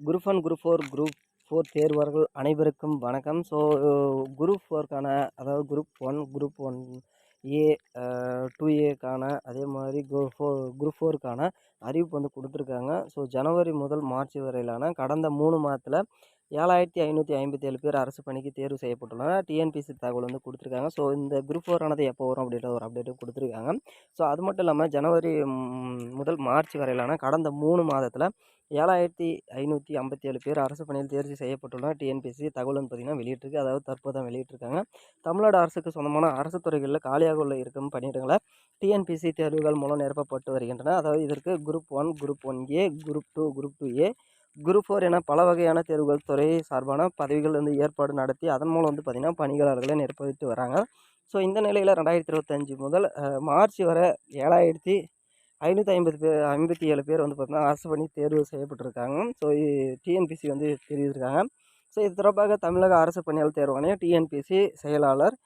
Group one group four group four தேர்வர்கள் அனைவருக்கும் வணக்கம். So uh, group ஃபோருக்கான அதாவது group one group one A uh, two ஏக்கான அதே மாதிரி குரூப் ஃபோர் குரூப் ஃபோருக்கான அறிவிப்பு வந்து கொடுத்துருக்காங்க. ஸோ ஜனவரி முதல் மார்ச் வரையிலான கடந்த மூணு மாதத்தில் ஏழாயிரத்தி ஐநூற்றி ஐம்பத்தி ஏழு பேர் அரசு பணிக்கு தேர்வு செய்யப்பட்டுள்ளனர். டிஎன்பிசி தகவல் வந்து கொடுத்துருக்காங்க. ஸோ இந்த குரூப் ஃபோரானது எப்போ வரும் அப்படின்ற ஒரு அப்டேட்டும் கொடுத்துருக்காங்க. ஸோ அது மட்டும் இல்லாமல் ஜனவரி முதல் மார்ச் வரையிலான கடந்த மூணு மாதத்தில் ஏழாயிரத்தி ஐநூற்றி ஐம்பத்தி ஏழு பேர் அரசு பணியில் தேர்ச்சி செய்யப்பட்டுள்ள டிஎன்பிசி தகவல் வந்து பார்த்திங்கன்னா வெளியிட்டிருக்கு. அதாவது தற்போது தான் வெளியிட்டிருக்காங்க. தமிழ்நாடு அரசுக்கு சொந்தமான அரசு துறைகளில் காலியாக உள்ள இருக்கும் பணியிடங்களை டிஎன்பிசி தேர்வுகள் மூலம் நிரப்பப்பட்டு வருகின்றன. அதாவது இதற்கு group one group one A group two group two A group four என பல வகையான தேர்வுகள் துறை சார்பான பதவிகள் வந்து ஏற்பாடு நடத்தி அதன் மூலம் வந்து பார்த்திங்கன்னா பணியாளர்களை நிரப்பிட்டு வராங்க. ஸோ இந்த நிலையில் ரெண்டாயிரத்தி இருபத்தஞ்சி முதல் மார்ச் வரை ஏழாயிரத்தி ஐநூற்றி ஐம்பது பேர் ஐம்பத்தி ஏழு பேர் வந்து பார்த்திங்கன்னா அரசு பணி தேர்வு செய்யப்பட்டிருக்காங்க. ஸோ டிஎன்பிசி வந்து தெரிவித்திருக்காங்க ஸோ இது தொடர்பாக தமிழக அரசு பணியாளர் தேர்வாணையம் டிஎன்பிசி செயலாளர்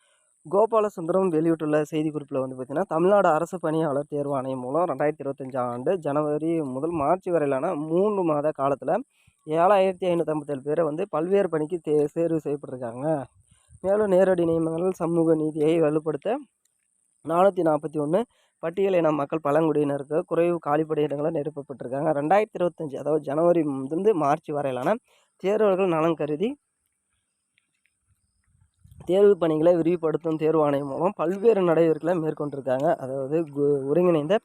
கோபாலசுந்தரம் வெளியிட்டுள்ள செய்திக்குறிப்பில் வந்து பார்த்திங்கன்னா தமிழ்நாடு அரசு பணியாளர் தேர்வு ஆணையம் மூலம் ரெண்டாயிரத்தி இருபத்தஞ்சாம் ஆண்டு ஜனவரி முதல் மார்ச் வரையிலான மூன்று மாத காலத்தில் ஏழாயிரத்தி ஐநூற்றம்பத்தேழு பேரை வந்து பல்வேறு பணிக்கு தே தேர்வு செய்யப்பட்டிருக்காங்க. மேலும் நேரடி நியமனங்கள் சமூக நீதியை வலுப்படுத்த நானூற்றி நாற்பத்தி ஒன்று பட்டியல் இன மக்கள் பழங்குடியினருக்கு குறைவு காலிப்படையிடங்களை நிரப்பப்பட்டிருக்காங்க. ரெண்டாயிரத்தி இருபத்தஞ்சி அதாவது ஜனவரி முதந்து மார்ச் வரையிலான தேர்வர்கள் நலன் கருதி தேர்வு பணிகளை விரிவுபடுத்தும் தேர்வாணையம் மூலம் பல்வேறு நடவடிக்கைகளை மேற்கொண்டிருக்காங்க. அதாவது கு- ஒருங்கிணைந்த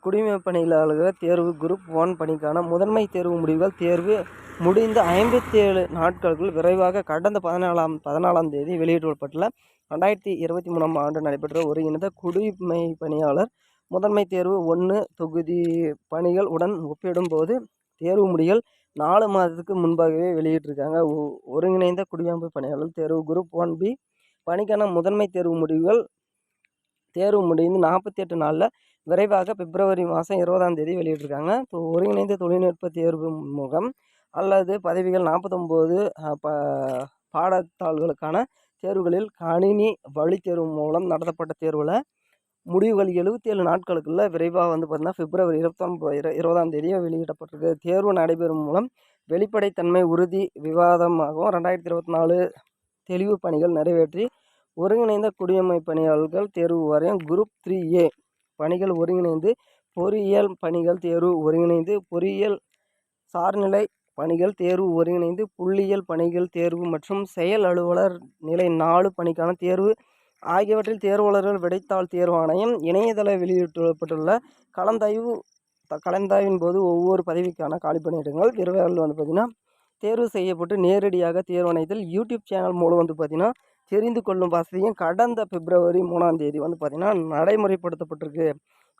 குடிமை பணியாளர்கள் தேர்வு குரூப் ஒன் பணிக்கான முதன்மை தேர்வு முடிவுகள் தேர்வு முடிந்த ஐம்பத்தி ஏழு நாட்களுக்குள் விரைவாக கடந்த பதினாலாம் பதினாலாம் தேதி வெளியிடப்பட்டுள்ள. ரெண்டாயிரத்தி இருபத்தி மூணாம் ஆண்டு நடைபெற்ற ஒருங்கிணைந்த குடிமை பணியாளர் முதன்மை தேர்வு ஒன்று தொகுதி பணிகள் உடன் ஒப்பிடும்போது தேர்வு முடிகள் நாலு மாதத்துக்கு முன்பாகவே வெளியிட்டிருக்காங்க. ஒருங்கிணைந்த குடிமைப்பு பணியாளர் தேர்வு குரூப் ஒன் பி பணிக்கான முதன்மை தேர்வு முடிவுகள் தேர்வு முடிந்து நாற்பத்தி எட்டு நாளில் விரைவாக பிப்ரவரி மாதம் இருபதாம் தேதி வெளியிட்டிருக்காங்க. ஸோ ஒருங்கிணைந்த தொழில்நுட்ப தேர்வு முகம் அல்லது பதவிகள் நாற்பத்தொம்போது ப பாடத்தாள்களுக்கான தேர்வுகளில் கணினி வழித்தேர்வு மூலம் நடத்தப்பட்ட தேர்வில் முடிவுகள் எழுபத்தி ஏழு நாட்களுக்குள்ள விரைவாக வந்து பார்த்திங்கன்னா பிப்ரவரி இருபத்தொம்பது இரு இருபதாம் தேதியே வெளியிடப்பட்டிருக்கு. தேர்வு நடைபெறும் மூலம் வெளிப்படைத்தன்மை உறுதி விவாதமாகவும் ரெண்டாயிரத்தி இருபத்தி நாலு தெளிவு பணிகள் நிறைவேற்றி ஒருங்கிணைந்த குடிமை பணியாளர்கள் தேர்வு வாரியம் குரூப் த்ரீ ஏ பணிகள் ஒருங்கிணைந்து பொறியியல் பணிகள் தேர்வு ஒருங்கிணைந்து பொறியியல் சார்நிலை பணிகள் தேர்வு ஒருங்கிணைந்து புள்ளியியல் பணிகள் தேர்வு மற்றும் செயல் அலுவலர் நிலை நாலு பணிக்கான தேர்வு ஆகியவற்றில் தேர்வாளர்கள் விடைத்தாள் தேர்வாணையம் இணையதள வெளியிடப்பட்டுள்ள கலந்தாய்வு த- கலந்தாய்வின் போது ஒவ்வொரு பதவிக்கான காலி பணியிடங்கள் விரைவில் வந்து பார்த்திங்கன்னா தேர்வு செய்யப்பட்டு நேரடியாக தேர்வாணையத்தில் யூடியூப் சேனல் மூலம் வந்து பார்த்திங்கன்னா தெரிந்து கொள்ளும் வசதியும் கடந்த பிப்ரவரி மூணாம் தேதி வந்து பார்த்திங்கன்னா நடைமுறைப்படுத்தப்பட்டிருக்கு.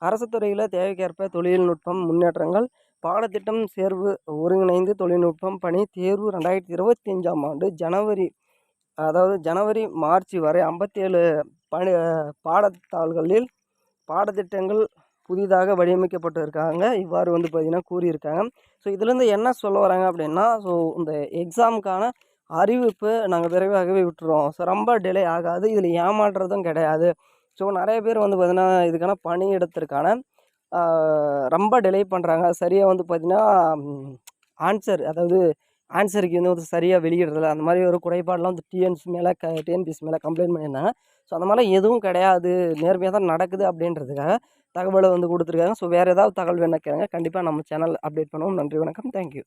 அரசு துறையில் தேவைக்கேற்ப தொழில்நுட்பம் முன்னேற்றங்கள் பாடத்திட்டம் சேர்வு ஒருங்கிணைந்து தொழில்நுட்பம் பணி தேர்வு ரெண்டாயிரத்தி இருபத்தி அஞ்சாம் ஆண்டு ஜனவரி அதாவது ஜனவரி மார்ச் வரை ஐம்பத்தேழு பணி பாடத்தாள்களில் பாடத்திட்டங்கள் புதிதாக வடிவமைக்கப்பட்டு இருக்காங்க. இவ்வாறு வந்து பார்த்திங்கன்னா கூறியிருக்காங்க. ஸோ இதுலேருந்து என்ன சொல்ல வராங்க அப்படின்னா ஸோ இந்த எக்ஸாமுக்கான அறிவிப்பு நாங்கள் விரைவாகவே விட்டுருவோம் ஸோ ரொம்ப டிலே ஆகாது. இதில் ஏமாற்றுறதும் கிடையாது. ஸோ நிறைய பேர் வந்து பார்த்திங்கன்னா இதுக்கான பணியிடத்திற்கான ரொம்ப டிலே பண்ணுறாங்க சரியாக வந்து பார்த்திங்கன்னா ஆன்சர் அதாவது ஆன்சருக்கு வந்து வந்து சரியாக வெளியிடுறதில்ல. அந்த மாதிரி ஒரு குறைபாடெலாம் வந்து டிஎன்சி மேலே க டிஎன்பிஎஸ் மேலே கம்ப்ளைண்ட் பண்ணியிருந்தாங்க. ஸோ அந்த மாதிரிலாம் எதுவும் கிடையாது. நேர்மையாக தான் நடக்குது அப்படின்றதுக்காக தகவலை வந்து கொடுத்துருக்காங்க. ஸோ வேறு ஏதாவது தகவல் வேணா கேளுங்க. கண்டிப்பாக நம்ம சேனல் அப்டேட் பண்ணுவோம். நன்றி வணக்கம். தேங்க்யூ